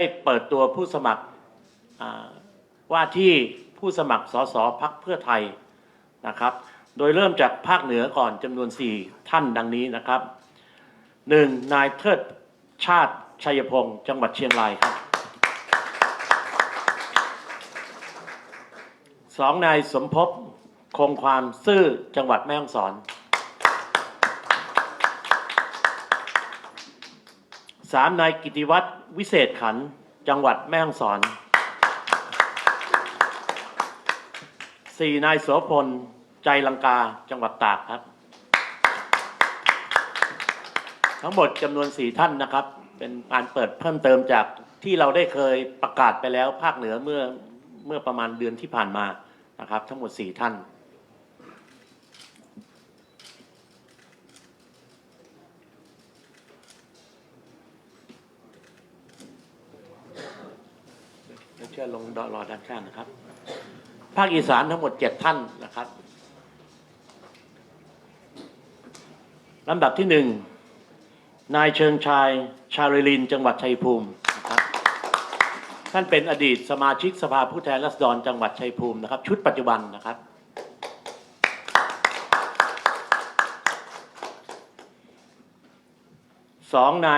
ได้เปิดตัวผู้สมัครว่าที่ผู้สมัครสสพักเพื่อไทยนะครับ โดยเริ่มจากภาคเหนือก่อนจำนวน 4 ท่านดังนี้นะครับ 1. นายเทิดชาติชัยพงศ์จังหวัดเชียงรายครับ 2. นายสมภพคงความซื่อจังหวัดแม่ฮ่องสอน สามนายกิติวัตรวิเศษขัน จังหวัดแม่ฮ่องสอนสี่นายโสพล ใจลังกา จังหวัดตากครับ ทั้งหมดจำนวนสี่ท่านนะครับ เป็นการเปิดเพิ่มเติมจากที่เราได้เคยประกาศไปแล้วภาคเหนือเมื่อเมื่อประมาณเดือนที่ผ่านมานะครับ ทั้งหมดสี่ท่าน เดี๋ยวเชิญลงรอด้านข้างนะครับ ภาคอีสานทั้งหมดเจ็ดท่านนะครับลำดับที่หนึ่งนายเชิงชายชาลิลิน จังหวัดชัยภูมินะครับท่านเป็นอดีตสมาชิกสภาผู้แทนราษฎรจังหวัดชัยภูมินะครับ ชุดปัจจุบันนะครับ สองนาย